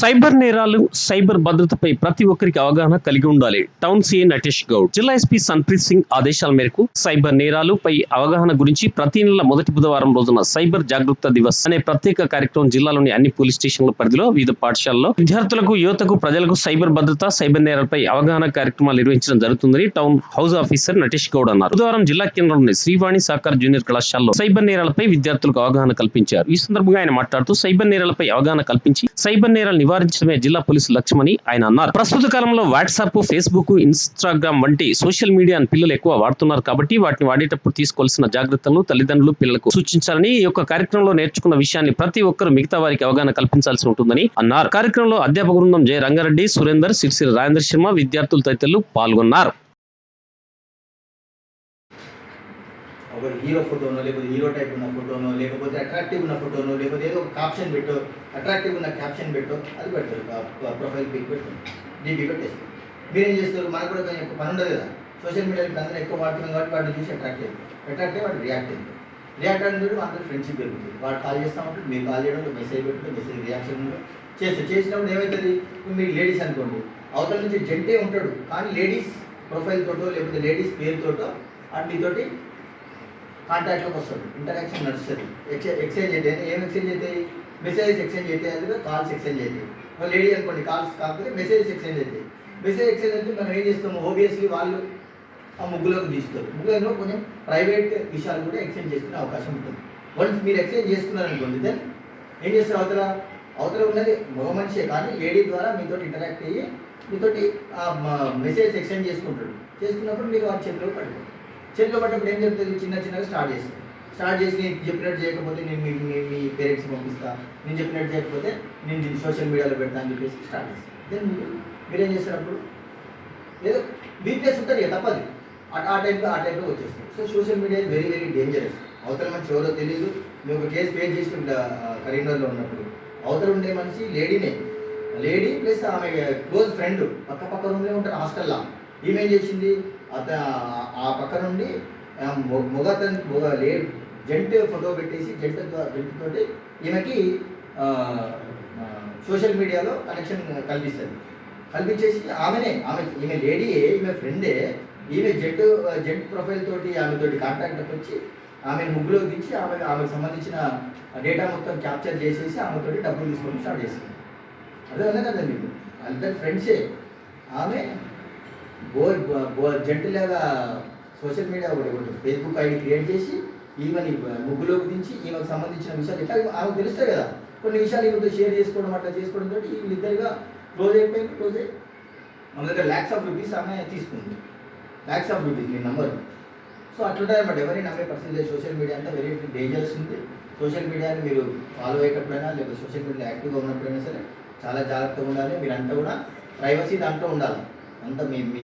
Cyber నేరాలు cyber భద్రతపై ప్రతి ఒక్కరికి అవగాహన కలిగి ఉండాలి. Town CA Natesh Goud. జిల్లా ఎస్పీ సంప్రీత్ సింగ్ ఆదేశాల మేరకు సైబర్ నేరాలుపై అవగాహన గురించి ప్రతి నెల మొదటి బుధవారం రోజున సైబర్ జాగరూకత దివస్ అనే ప్రత్యేక కార్యక్రమం జిల్లాలోని అన్ని పోలీస్ స్టేషన్ల పరిధిలో వివిధ పాఠశాలలో విద్యార్థులకు యువతకు ప్రజలకు సైబర్ భద్రత సైబర్ నేరాలపై అవగాహన కార్యక్రమాలు నిర్వహించడం జరుగుతుందని town house officer Natesh Goud అన్నారు. బుధవారం జిల్లా కేంద్రంలోని శ్రీవాణి సాకార్ జూనియర్ కళాశాలలో సైబర్ నేరాలపై విద్యార్థులకు అవగాహన కల్పించారు. ఈ సందర్భంగా ఆయన మాట్లాడుతూ సైబర్ నేరాలపై అవగాహన కల్పించి సైబర్ నేరాలు నివారించడమే జిల్లా పోలీసు లక్ష్యమని ఆయన అన్నారు. ప్రస్తుత కాలంలో వాట్సాప్ ఫేస్బుక్ ఇన్స్టాగ్రామ్ వంటి సోషల్ మీడియాను పిల్లలు ఎక్కువ వాడుతున్నారు కాబట్టి వాటిని వాడేటప్పుడు తీసుకోవాల్సిన జాగ్రత్తలను తల్లిదండ్రులు పిల్లలకు సూచించాలని ఈ యొక్క కార్యక్రమంలో నేర్చుకున్న విషయాన్ని ప్రతి ఒక్కరు మిగతా వారికి అవగాహన కల్పించాల్సి ఉంటుందని అన్నారు. కార్యక్రమంలో అధ్యాపక బృందం జయ రంగారెడ్డి సురేందర్ సిరిసిరి రాజేంద్ర శర్మ విద్యార్థులు తదితరులు పాల్గొన్నారు. ఒక హీరో ఫోటోనో లేకపోతే హీరో టైప్ ఉన్న ఫోటోనో లేకపోతే అట్రాక్టివ్ ఉన్న ఫోటోనో లేకపోతే ఏదో ఒక క్యాప్షన్ పెట్టో అట్రాక్టివ్ ఉన్న క్యాప్షన్ పెట్టో అది పెడతారు. ప్రొఫైల్ పిక్ పెట్టు డీపీ పెట్టేస్తారు మీరేం చేస్తారు? మనకు కూడా కొంచెం పని ఉండదు కదా. సోషల్ మీడియాకి అందరూ ఎక్కువ వాడుతున్నాం కాబట్టి వాటిని చూసి అట్రాక్ట్ అయ్యి అట్రాక్ట్ అయ్యి వాడు రియాక్ట్ అయ్యింది రియాక్ట్ అయినప్పుడు అందరూ ఫ్రెండ్షిప్ పెరుగుతుంది. వాడు కాల్ చేస్తా ఉంటాడు మీరు కాల్ చేయడం మెసేజ్ పెట్టడం మెసేజ్ రియాక్షన్ చేస్తారు. చేసినప్పుడు ఏమవుతుంది మీరు లేడీస్ అనుకోండి. అవతల నుంచి జెంటే ఉంటాడు. కానీ లేడీస్ ప్రొఫైల్ తోటో లేకపోతే లేడీస్ పేరుతోటో అటు మీతోటి కాంటాక్ట్లోకి వస్తుంది ఇంటరాక్షన్ నడుస్తుంది. ఎక్సే ఎక్స్చేంజ్ అయితే ఏం ఎక్స్చేంజ్ అవుతాయి మెసేజెస్ ఎక్స్చేంజ్ అయితే అది కాల్స్ ఎక్స్చేంజ్ అవుతాయి వాళ్ళు లేడీ అనుకోండి కాల్స్ కాకపోతే మెసేజెస్ ఎక్స్చేంజ్ అవుతాయి మెసేజ్ ఎక్స్చేంజ్ అయితే మనం ఏం చేస్తాము ఓబియస్లీ వాళ్ళు ఆ ముగ్గులోకి తీస్తారు. ముగ్గులో కొంచెం ప్రైవేట్ విషయాలు కూడా ఎక్స్చేంజ్ చేసుకునే అవకాశం ఉంటుంది. వన్స్ మీరు ఎక్స్చేంజ్ చేసుకున్నారనుకోండి దెన్ ఏం చేస్తారు అవతల? అవతల ఉన్నది మగ మనిషే కానీ లేడీ ద్వారా మీతో ఇంటరాక్ట్ అయ్యి మీతోటి మెసేజ్ ఎక్స్చేంజ్ చేసుకుంటాడు. చేసుకున్నప్పుడు మీరు వాటి చేతిలో పడుతుంది చేతిలో పడ్డప్పుడు ఏం జరుగుతుంది? చిన్న చిన్నగా స్టార్ట్ చేస్తుంది స్టార్ట్ చేసి నేను చెప్పినట్టు చేయకపోతే నేను మీ మీ- పేరెంట్స్ పంపిస్తా. నేను చెప్పినట్టు చేయకపోతే నేను సోషల్ మీడియాలో పెడతా అని చెప్పేసి స్టార్ట్ చేస్తాను దెన్ మీరు మీరేం చేస్తారు అప్పుడు? ఏదో వీక్నెస్ ఉంటుంది కదా తప్పది. ఆ- ఆ టైంలో ఆ టైంలో వచ్చేస్తుంది so social media very very dangerous అవతల మనిషి ఎవరో తెలియదు మేము ఒక కేసు ఫేస్ చేసిన కరీంనగర్లో ఉన్నప్పుడు. అవతల ఉండే మనిషి లేడీనే. లేడీ ప్లస్ ఆమె క్లోజ్ ఫ్రెండ్ పక్క పక్క రూమ్లో ఉంటారు హాస్టల్లో. ఈమెం చేసింది? అత ఆ పక్క నుండి ఆ లే జంట ఫోటో పెట్టేసి జంట జంటతోటి ఈమెకి సోషల్ మీడియాలో కనెక్షన్ కల్పిస్తుంది. కల్పించేసి ఆమెనే ఆమె ఈమె లేడీయే ఈమె ఫ్రెండే ఈమె జెట్ జెట్ ప్రొఫైల్ తోటి ఆమెతోటి కాంటాక్ట్ వచ్చి ఆమె ముగ్గులోకి దించి ఆమె ఆమెకు సంబంధించిన డేటా మొత్తం క్యాప్చర్ చేసేసి ఆమెతోటి డబ్బులు తీసుకొని స్టార్ట్ చేసింది అదే కదా మీకు? వాళ్ళిద్దరు ఫ్రెండ్సే. ఆమె బోర్ బో జంటులాగా సోషల్ మీడియా ఒకటి ఒకటి ఫేస్బుక్ ఐడి క్రియేట్ చేసి ఈమెని ముగ్గులోకి దించి ఈమెకు సంబంధించిన విషయాలు ఎట్లా ఆమెకు తెలుస్తాయి కదా. కొన్ని విషయాలు ఈమెతో షేర్ చేసుకోవడం అట్లా చేసుకోవడం తోటి వీళ్ళిద్దరుగా క్లోజ్ అయిపోయింది క్లోజ్ అయ్యి మన దగ్గర ల్యాక్స్ ఆఫ్ రూపీస్ ఆమె తీసుకుంది. ల్యాక్స్ ఆఫ్ రూపీస్ మీ నంబర్ సో అట్లుంటాయన్నమాట ఎవరైనా ఎవరిని నమ్మే పర్సెంటేజ్ సోషల్ మీడియా అంతా వెరీ డేంజరస్ ఉంది. సోషల్ మీడియాని మీరు ఫాలో అయ్యేటప్పుడైనా లేకపోతే సోషల్ మీడియా యాక్టివ్గా ఉన్నప్పుడైనా సరే చాలా జాగ్రత్తగా ఉండాలి. మీరంతా కూడా ప్రైవసీ దాంట్లో ఉండాలి. అంతా మీ